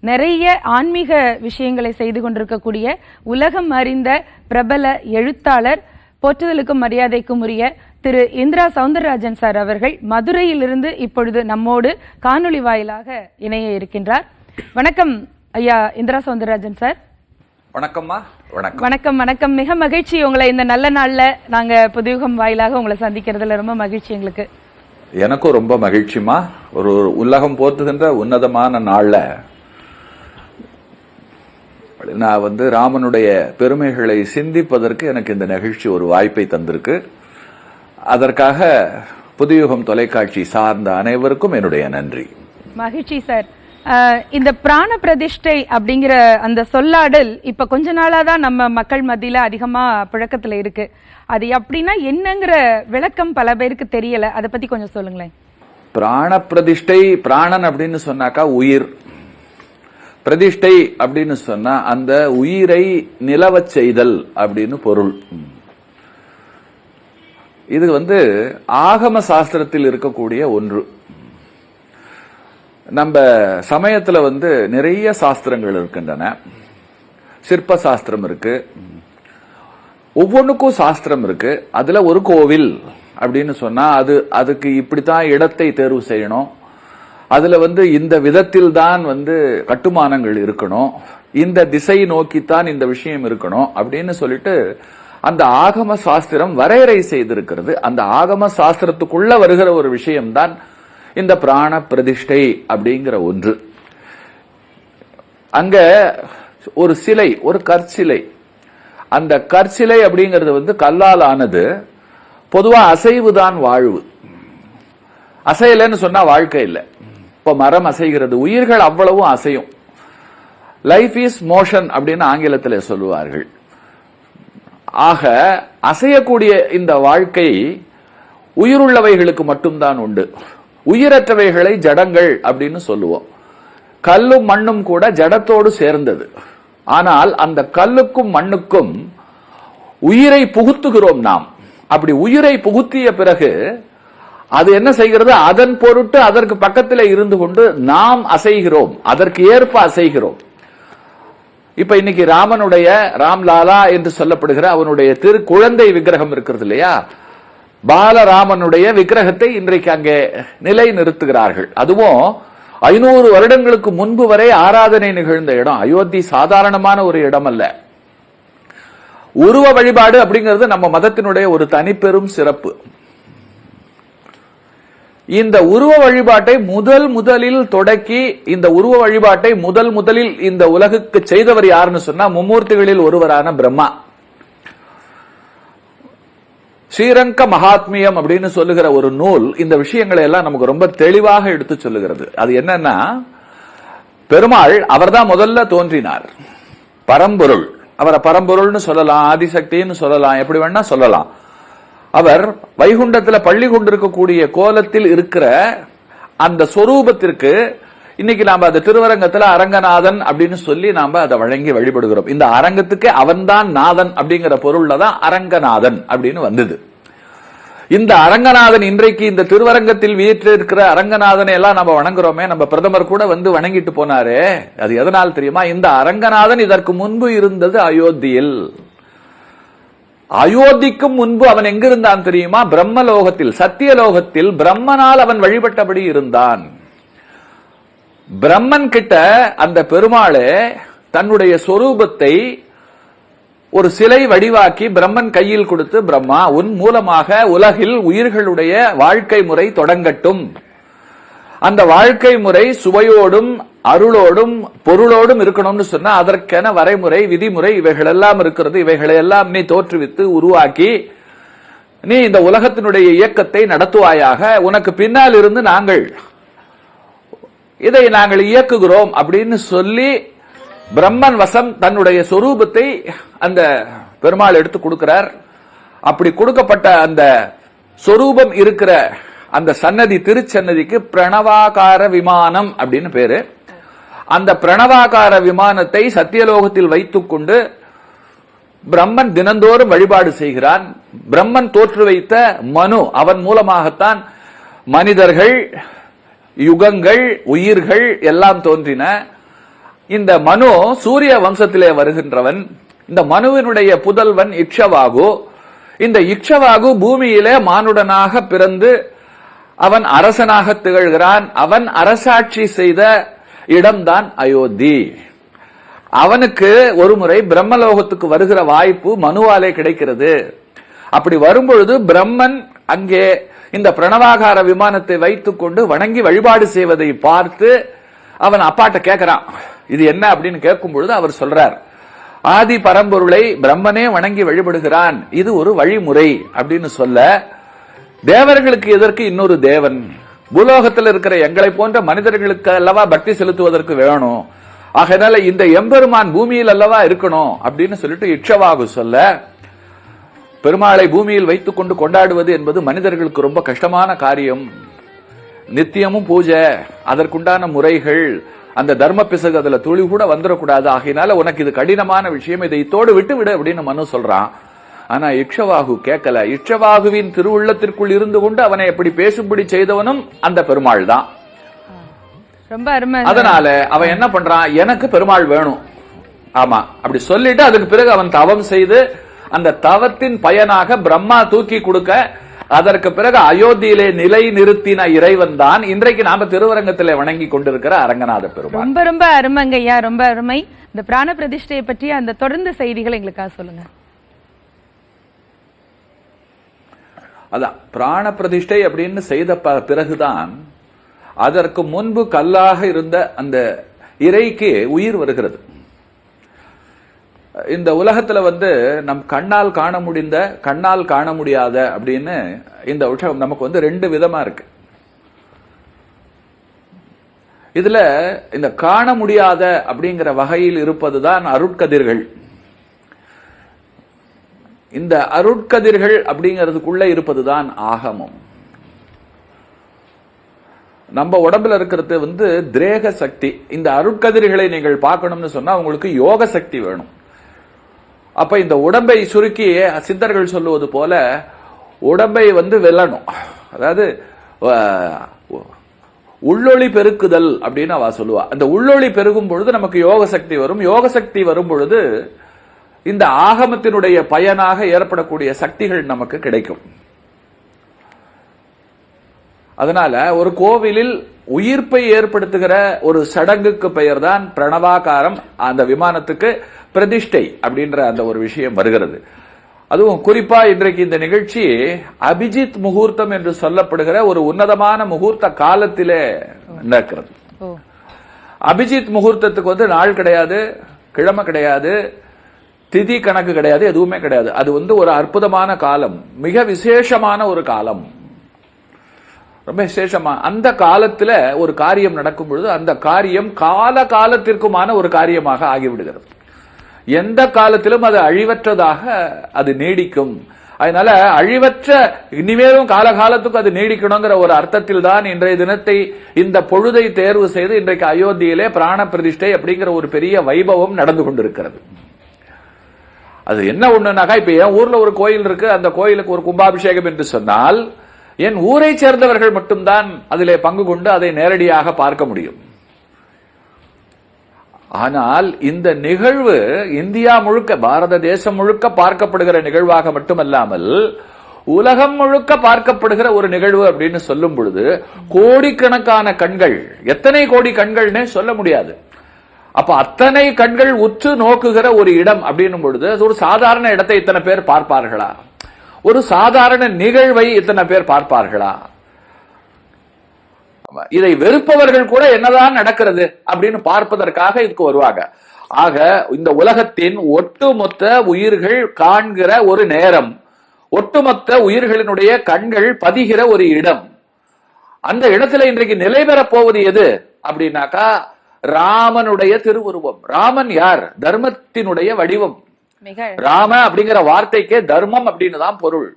நிறைய ஆன்மீக விஷயங்களை செய்து கொண்டிருக்கக்கூடிய உலகம் அறிந்த பிரபல எழுத்தாளர் போற்றுதலுக்கும் மரியாதைக்கும் உரிய திரு இந்திரா சவுந்தரராஜன் சார் அவர்கள் மதுரையிலிருந்து இப்பொழுது நம்மோடு காணொளி வாயிலாக இணைய இருக்கின்றார். வணக்கம் ஐயா இந்திரா சவுந்தரராஜன் சார். வணக்கம்மா வணக்கம். வணக்கம் வணக்கம். மிக மகிழ்ச்சி உங்களை இந்த நல்ல நாள்ல நாங்க புதுயுகம் வாயிலாக உங்களை சந்திக்கிறதுல ரொம்ப மகிழ்ச்சி எங்களுக்கு. எனக்கும் ரொம்ப மகிழ்ச்சிமா ஒரு உலகம் போற்றுகின்ற உன்னதமான நாள்ல நான் வந்து ராமனுடைய பெருமைகளை சிந்திப்பதற்கு எனக்கு இந்த நிகழ்ச்சி ஒரு வாய்ப்பை தந்திருக்கு. அதற்காக புதுயுகம் தொலைக்காட்சி சார்ந்த அனைவருக்கும் என்னுடைய நன்றி. மகிழ்ச்சி சார். இந்த பிராண பிரதிஷ்டை அப்படிங்கிற அந்த சொல்லாடல் இப்ப கொஞ்ச நாளா தான் நம்ம மக்கள் மத்தியில அதிகமா புழக்கத்துல இருக்கு. அது அப்படின்னா என்னங்கிற விளக்கம் பல பேருக்கு தெரியல. அதை பத்தி கொஞ்சம் சொல்லுங்களேன். பிராண பிரதிஷ்டை பிராணன் அப்படின்னு சொன்னாக்கா உயிர். பிரதிஷ்டை அப்படின்னு சொன்னா அந்த உயிரை நிலவச் செய்தல் அப்படின்னு பொருள். இது வந்து ஆகம சாஸ்திரத்தில் இருக்கக்கூடிய ஒன்று. நம்ம சமயத்தில் வந்து நிறைய சாஸ்திரங்கள் இருக்கின்றன. சிற்ப சாஸ்திரம் இருக்கு. ஒவ்வொன்றுக்கும் சாஸ்திரம் இருக்கு. அதுல ஒரு கோவில் அப்படின்னு சொன்னா அது அதுக்கு இப்படித்தான் இடத்தை தேர்வு செய்யணும். அதுல வந்து இந்த விதத்தில் தான் வந்து கட்டுமானங்கள் இருக்கணும். இந்த திசை நோக்கித்தான் இந்த விஷயம் இருக்கணும் அப்படின்னு சொல்லிட்டு அந்த ஆகம சாஸ்திரம் வரையறை செய்திருக்கிறது. அந்த ஆகம சாஸ்திரத்துக்குள்ள வருகிற ஒரு விஷயம்தான் இந்த பிராண பிரதிஷ்டை அப்படிங்கிற ஒன்று. அங்க ஒரு சிலை ஒரு கற்சிலை. அந்த கற்சிலை அப்படிங்கிறது வந்து கல்லால் ஆனது பொதுவா அசைவுதான் வாழ்வு. அசையலைன்னு சொன்னா வாழ்க்கை இல்லை. இப்போ மரம் அசைகிறது. உயிர்கள் அவ்வளவும் அசையும். லைஃப் இஸ் மோஷன் அப்படின்னு ஆங்கிலத்தில் சொல்லுவார்கள். ஆக அசையக்கூடிய இந்த வாழ்க்கை உயிருள்ளவைகளுக்கு மட்டும்தான் உண்டு. உயிரற்றவைகளை ஜடங்கள் அப்படின்னு சொல்லுவோம். கல்லும் மண்ணும் கூட ஜடத்தோடு சேர்ந்தது. ஆனால் அந்த கல்லுக்கும் மண்ணுக்கும் உயிரை புகுத்துகிறோம் நாம். அப்படி உயிரை புகுத்திய பிறகு அது என்ன செய்கிறது? அதன் பொருட்டு அதற்கு பக்கத்தில் இருந்து கொண்டு நாம் அசைகிறோம். அதற்கு ஏற்ப அசைகிறோம். இப்ப இன்னைக்கு ராமனுடைய ராம்லாலா என்று சொல்லப்படுகிற அவனுடைய திரு குழந்தை விக்கிரகம் இருக்கிறது இல்லையா? பாலராமனுடைய விக்கிரகத்தை இன்றைக்கு அங்கே நிலை நிறுத்துகிறார்கள் அதுவும் ஐநூறு வருடங்களுக்கு முன்பு வரை ஆராதனை நிகழ்ந்த இடம். அயோத்தி சாதாரணமான ஒரு இடம் அல்ல உருவ வழிபாடு அப்படிங்கிறது நம்ம மதத்தினுடைய ஒரு தனிப்பெரும் சிறப்பு. இந்த உருவ வழிபாட்டை முதல் முதலில் தொடக்கி இந்த உருவ வழிபாட்டை முதல் முதலில் இந்த உலகுக்கு செய்தவர் யாருன்னு சொன்னா மும்மூர்த்திகளில் ஒருவரான பிரம்மா. ஸ்ரீரங்க மகாத்மியம் அப்படின்னு சொல்லுகிற ஒரு நூல் இந்த விஷயங்களை எல்லாம் நமக்கு ரொம்ப தெளிவாக எடுத்து சொல்லுகிறது. அது என்னன்னா பெருமாள் அவர்தான் முதல்ல தோன்றினார். பரம்பொருள். அவரை பரம்பொருள்னு சொல்லலாம் ஆதிசக்தின்னு சொல்லலாம் எப்படி வேணா சொல்லலாம். அவர் வைகுண்டத்தில் பள்ளி கொண்டிருக்கக்கூடிய கோலத்தில் இருக்கிற அந்த சொரூபத்திற்கு இன்னைக்கு நாம அந்த திருவரங்கத்துல அரங்கநாதன் அப்படின்னு சொல்லி நாம அதை வழங்கி வழிபடுகிறோம். இந்த அரங்கத்துக்கு அவன்தான் நாதன் அப்படிங்கிற பொருள்ல தான் அரங்கநாதன் அப்படின்னு வந்தது. இந்த அரங்கநாதன் இன்றைக்கு இந்த திருவரங்கத்தில் வீற்றிருக்கிற இருக்கிற அரங்கநாதனை எல்லாம் நம்ம வணங்குறோமே நம்ம பிரதமர் கூட வந்து வணங்கிட்டு போனாரே. அது எதனால் தெரியுமா? இந்த அரங்கநாதன் இதற்கு முன்பு இருந்தது அயோத்தியில். அயோத்திக்கும் முன்பு அவன் எங்கிருந்தான் தெரியுமா? பிரம்மலோகத்தில் சத்தியலோகத்தில் பிரம்மனால் அவன் வழிபட்டபடி இருந்தான். பிரம்மன் கிட்ட அந்த பெருமாளே தன்னுடைய சொரூபத்தை ஒரு சிலை வடிவாக்கி பிரம்மன் கையில் கொடுத்து பிரம்மா உன் மூலமாக உலகில் உயிர்களுடைய வாழ்க்கை முறை தொடங்கட்டும். அந்த வாழ்க்கை முறை சுவையோடும் அருளோடும் பொருளோடும் இருக்கணும்னு சொன்னா அதற்கென வரைமுறை விதிமுறை இவைகள் எல்லாம் இருக்கிறது. இவைகளை எல்லாம் நீ தோற்றுவித்து உருவாக்கி நீ இந்த உலகத்தினுடைய இயக்கத்தை நடத்துவாயாக. உனக்கு பின்னால் இருந்து நாங்கள் இதை நாங்கள் இயக்குகிறோம் அப்படின்னு சொல்லி பிரம்மன் வசம் தன்னுடைய சொரூபத்தை அந்த பெருமாள் எடுத்து கொடுக்கிறார். அப்படி கொடுக்கப்பட்ட அந்த சொரூபம் இருக்கிற அந்த சன்னதி திருச்சன்னதிக்கு பிரணவாகார விமானம் அப்படின்னு பேரு. அந்த பிரணவாகார விமானத்தை சத்தியலோகத்தில் வைத்துக்கொண்டு பிரம்மன் தினந்தோறும் வழிபாடு செய்கிறான். பிரம்மன் தோற்று வைத்த மனு அவன் மூலமாகத்தான் மனிதர்கள் யுகங்கள் உயிர்கள் எல்லாம் தோன்றின. இந்த மனு சூரிய வம்சத்திலே வருகின்றவன். இந்த மனுவினுடைய புதல்வன் இக்ஷவாகு. இந்த இக்ஷவாகு பூமியிலே மானுடனாக பிறந்து அவன் அரசனாக திகழ்கிறான். அவன் அரசாட்சி செய்த இடம்தான் அயோத்தி. அவனுக்கு ஒருமுறை பிரம்மலோகத்துக்கு வருகிற வாய்ப்பு மனுவாலே கிடைக்கிறது. அப்படி வரும்பொழுது பிரம்மன் அங்கே இந்த பிரணவாகார விமானத்தை வைத்துக் கொண்டு வணங்கி வழிபாடு செய்வதை பார்த்து அவன் அப்பாட்ட கேட்கிறான் இது என்ன அப்படின்னு கேட்கும் பொழுது அவர் சொல்றார் ஆதி பரம்பொருளை பிரம்மனே வணங்கி வழிபடுகிறான். இது ஒரு வழிமுறை அப்படின்னு சொல்ல தேவர்களுக்கு எதற்கு இன்னொரு தேவன்? பூலோகத்தில் இருக்கிற எங்களை போன்ற மனிதர்களுக்கு அல்லவா பக்தி செலுத்துவதற்கு வேணும். ஆகையினால இந்த எம்பெருமான் பூமியில் அல்லவா இருக்கணும் அப்படின்னு சொல்லிட்டு இட்சவாகு சொல்ல பெருமாளை பூமியில் வைத்துக் கொண்டு கொண்டாடுவது என்பது மனிதர்களுக்கு ரொம்ப கஷ்டமான காரியம். நித்தியமும் பூஜை அதற்குண்டான முறைகள் அந்த தர்ம பிசகு அதுல துளி கூட வந்துடக்கூடாது. ஆகையினால உனக்கு இது கடினமான விஷயம் இதை இத்தோடு விட்டு விடு அப்படின்னு மனு சொல்றான். ஆனா இக்ஷவாகு கேட்கல இக்ஷவாகுவின் திருவுள்ளத்திற்குள் இருந்து கொண்டு அவனை எப்படி பேசும்படி செய்தவனும் அந்த பெருமாள் தான். ரொம்ப அருமை. அதனால அவன் என்ன பண்றான்? எனக்கு பெருமாள் வேணும். ஆமா. அப்படி சொல்லிட்டு அதுக்கு பிறகு அவன் தவம் செய்து அந்த தவத்தின் பயனாக பிரம்மா தூக்கி கொடுக்க அதற்கு பிறகு அயோத்தியிலே நிலை நிறுத்தின இறைவன் தான் இன்றைக்கு நாம திருவரங்கத்திலே வணங்கி கொண்டிருக்கிற அரங்கநாத பெருமாள். ரொம்ப ரொம்ப அருமைங்க ஐயா. ரொம்ப அருமை. இந்த பிராண பிரதிஷ்டையை பற்றி அந்த தொடர்ந்து செய்திகள் எங்களுக்காக சொல்லுங்க. அதான் பிராண பிரதிஷ்டை அப்படின்னு செய்த ப- பிறகுதான் அதற்கு முன்பு கல்லாக இருந்த அந்த இறைக்கு உயிர் வருகிறது. இந்த உலகத்துல வந்து நம் கண்ணால் காண முடிந்த கண்ணால் காண முடியாத அப்படின்னு இந்த விஷயம் நமக்கு வந்து ரெண்டு விதமா இருக்கு. இதுல இந்த காண முடியாத அப்படிங்கிற வகையில் இருப்பதுதான் அருட்கதிர்கள். இந்த அருட்கதிர்கள் அப்படிங்கிறதுக்குள்ள இருப்பதுதான் ஆகமம். நம்ம உடம்புல இருக்கிறது வந்து திரேக சக்தி. இந்த அருட்கதிர்களை நீங்கள் பார்க்கணும்னு சொன்னா உங்களுக்கு யோக சக்தி வேணும். அப்ப இந்த உடம்பை சுருக்கி சித்தர்கள் சொல்லுவது போல உடம்பை வந்து வெல்லணும். அதாவது உள்ளொளி பெருக்குதல் அப்படின்னு அவ சொல்லுவா. அந்த உள்ளொளி பெருகும் பொழுது நமக்கு யோக சக்தி வரும். யோக சக்தி வரும் பொழுது இந்த ஆகமத்தினுடைய பயனாக ஏற்படக்கூடிய சக்திகள் நமக்கு கிடைக்கும். அதனால ஒரு கோவிலில் உயிர்ப்பை ஏற்படுத்துகிற ஒரு சடங்குக்கு பெயர்தான் பிரணவாகாரம் அந்த விமானத்துக்கு பிரதிஷ்டை அப்படின்ற அந்த ஒரு விஷயம் வருகிறது. அதுவும் குறிப்பா இன்றைக்கு இந்த நிகழ்ச்சி அபிஜித் முகூர்த்தம் என்று சொல்லப்படுகிற ஒரு உன்னதமான முகூர்த்த காலத்திலே நடக்கிறது. அபிஜித் முகூர்த்தத்துக்கு வந்து நாள் கிடையாது கிழமை கிடையாது திதி கணக்கு கிடையாது எதுவுமே கிடையாது. அது வந்து ஒரு அற்புதமான காலம் மிக விசேஷமான ஒரு காலம். ரொம்ப விசேஷமா அந்த காலத்துல ஒரு காரியம் நடக்கும் பொழுது அந்த காரியம் கால காலத்திற்குமான ஒரு காரியமாக ஆகிவிடுகிறது. எந்த காலத்திலும் அது அழிவற்றதாக அது நீடிக்கும். அதனால அழிவற்ற இனிமேலும் காலகாலத்துக்கு அது நீடிக்கணுங்கிற ஒரு அர்த்தத்தில் தான் இன்றைய தினத்தை இந்த பொழுதை தேர்வு செய்து இன்றைக்கு அயோத்தியிலே பிராண பிரதிஷ்டை அப்படிங்கிற ஒரு பெரிய வைபவம் நடந்து கொண்டிருக்கிறது. அது என்ன ஒண்ணுனாக்கா இப்ப என் ஊர்ல ஒரு கோயில் இருக்கு அந்த கோயிலுக்கு ஒரு கும்பாபிஷேகம் என்று சொன்னால் என் ஊரை சேர்ந்தவர்கள் மட்டும்தான் அதிலே பங்கு கொண்டு அதை நேரடியாக பார்க்க முடியும். ஆனால் இந்த நிகழ்வு இந்தியா முழுக்க பாரத தேசம் முழுக்க பார்க்கப்படுகிற நிகழ்வாக மட்டுமல்லாமல் உலகம் முழுக்க பார்க்கப்படுகிற ஒரு நிகழ்வு அப்படின்னு சொல்லும் பொழுது கோடிக்கணக்கான கண்கள் எத்தனை கோடி கண்கள்னே சொல்ல முடியாது. அப்ப அத்தனை கண்கள் உற்று நோக்குகிற ஒரு இடம் அப்படின்னும் பொழுது அது ஒரு சாதாரண இடத்தை இத்தனை பேர் பார்ப்பார்களா? ஒரு சாதாரண நிகழ்வை இத்தனை பேர் பார்ப்பார்களா? இதை வெறுப்பவர்கள் கூட என்னதான் நடக்கிறது அப்படின்னு பார்ப்பதற்காக இதுக்கு வருவாங்க. ஆக இந்த உலகத்தின் ஒட்டுமொத்த உயிர்கள் காண்கிற ஒரு நேரம் ஒட்டுமொத்த உயிர்களினுடைய கண்கள் பதிகிற ஒரு இடம். அந்த இடத்துல இன்றைக்கு நிலை பெறப் போவது எது அப்படின்னாக்கா ராமனுடைய திருவுருவம். ராமன் யார்? தர்மத்தினுடைய வடிவம். ராம அப்படிங்கிற வார்த்தைக்கே தர்மம் அப்படின்னு தான் பொருள்.